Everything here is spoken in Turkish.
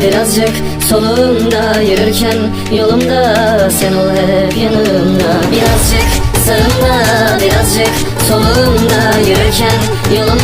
birazcık soluğumda Yürürken yolumda. Sen ol hep yanımda. Birazcık sağımda birazcık soluğumda Yürürken yolumda.